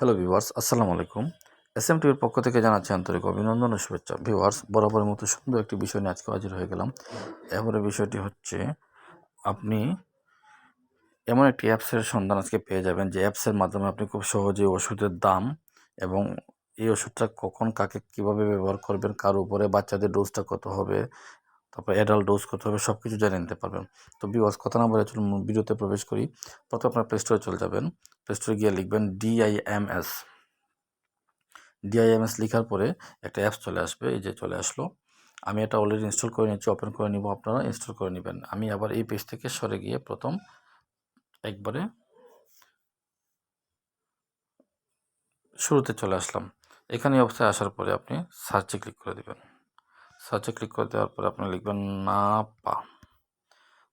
Hello viewers আসসালামু আলাইকুম S M টিভির পক্ষ থেকে জানাচ্ছি আন্তরিক অভিনন্দন ও শুভেচ্ছা। ভিউয়ার্স বরাবরের মতো সুন্দর একটি বিষয় নিয়ে আজকে হাজির হয়ে গেলাম। এবারে বিষয়টি হচ্ছে, আপনি এমন একটি অ্যাপসের সন্ধান আজকে পেয়ে যাবেন, যে অ্যাপসের মাধ্যমে আপনি খুব সহজে ওষুধের দাম এবং এই ওষুধটা কখন কাকে কীভাবে ব্যবহার করবেন, কার উপরে বাচ্চাদের ডোজটা কত হবে তারপর অ্যাডাল্ট ডোজ কত হবে সব কিছু জেনে নিতে পারবেন। তো বিওয়াস কথা না বলে চলুন ভিডিওতে প্রবেশ করি। প্রথমে আপনার প্লে স্টোরে চলে যাবেন। প্লে স্টোরে গিয়ে লিখবেন ডিআইএমএস ডিআইএমএস লেখার পরে একটা অ্যাপস চলে আসবে, এই যে চলে আসলো। আমি এটা অলরেডি ইনস্টল করে নিচ্ছি ওপেন করে নিব আপনারা ইনস্টল করে নেবেন। আমি আবার এই পেজ থেকে সরে গিয়ে প্রথম একবারে শুরুতে চলে আসলাম। এখানে অবস্থায় আসার পরে আপনি সার্চে ক্লিক করে দেবেন। সার্চে ক্লিক করে দেওয়ার পরে আপনি লিখবেন, না পা।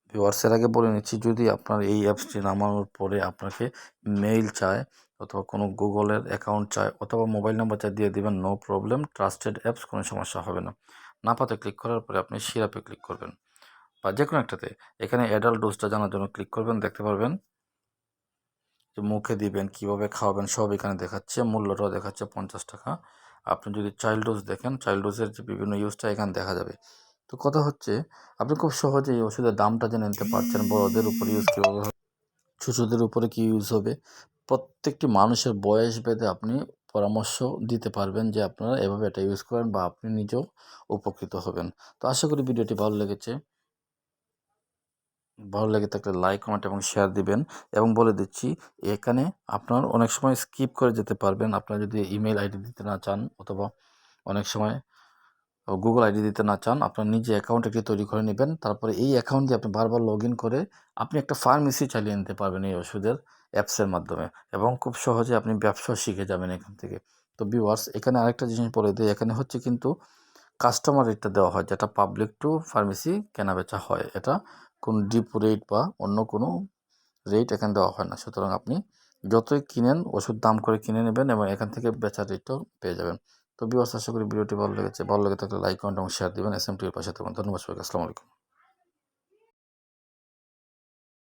ভিওয়ার্সের আগে বলে নিচ্ছি, যদি আপনার এই অ্যাপসটি নামানোর পরে আপনাকে মেইল চায় অথবা কোনো গুগলের অ্যাকাউন্ট চায় অথবা মোবাইল নাম্বার চায়, দিয়ে দেবেন নো প্রবলেম ট্রাস্টেড অ্যাপস কোনো সমস্যা হবে না। না পাতে ক্লিক করার পরে আপনি সিরাপে ক্লিক করবেন। বা যে কোনো একটাতে, এখানে অ্যাডাল্ট ডোজটা জানার জন্য ক্লিক করবেন, দেখতে পারবেন যে মুখে দিবেন, কীভাবে খাওয়াবেন সব এখানে দেখাচ্ছে, মূল্যটাও দেখাচ্ছে পঞ্চাশ টাকা। আপনি যদি চাইল্ড ডোজ দেখেন চাইল্ড ডোজের যে বিভিন্ন ইউজটা এখানে দেখা যাবে। তো কথা হচ্ছে, আপনি খুব সহজেই ওষুধের দামটা জেনে নিতে পারছেন, বড়দের উপর ইউজ কীভাবে শিশুদের উপরে কী ইউজ হবে। প্রত্যেকটি মানুষের বয়স ভেদে আপনি পরামর্শ দিতে পারবেন যে আপনারা এভাবে এটা ইউজ করেন বা আপনি নিজেও উপকৃত হবেন। তো আশা করি ভিডিওটি ভালো লেগেছে। ভালো লেগে থাকলে লাইক কমেন্ট এবং শেয়ার দিবেন। এবং বলে দিচ্ছি, এখানে আপনার অনেক সময় স্কিপ করে যেতে পারবেন। আপনার যদি ইমেল আইডি দিতে না চান অথবা অনেক সময় গুগল আইডি দিতে না চান, আপনার নিজে অ্যাকাউন্ট একটি তৈরি করে নেবেন। তারপরে এই অ্যাকাউন্ট দিয়ে আপনি বারবার লগ করে আপনি একটা ফার্মেসি চালিয়ে নিতে পারবেন এই ওষুধের অ্যাপসের মাধ্যমে। এবং খুব সহজে আপনি ব্যবসা শিখে যাবেন এখান থেকে। তো ভিউয়ার্স এখানে আরেকটা জিনিস বলে দিই, এখানে হচ্ছে কিন্তু কাস্টমার রেটটা দেওয়া হয়, যেটা পাবলিক টু ফার্মেসি কেনাবেচা হয়। এটা কোনো ডিপ রেট বা অন্য কোনো রেট এখানে দেওয়া হয় না। সুতরাং আপনি যতই কিনেন, ওষুধ দাম করে কিনে নেবেন এবং এখান থেকে বেচার রেটটাও পেয়ে যাবেন। তো বিবাস আশা করি ভিডিওটি ভালো লেগেছে। ভালো লেগে থাকলে লাইক কমেন্ট এবং শেয়ার দেবেন। এস এম টির পাশে থাকবেন ধন্যবাদ সবাইকে। আসসালামু আলাইকুম।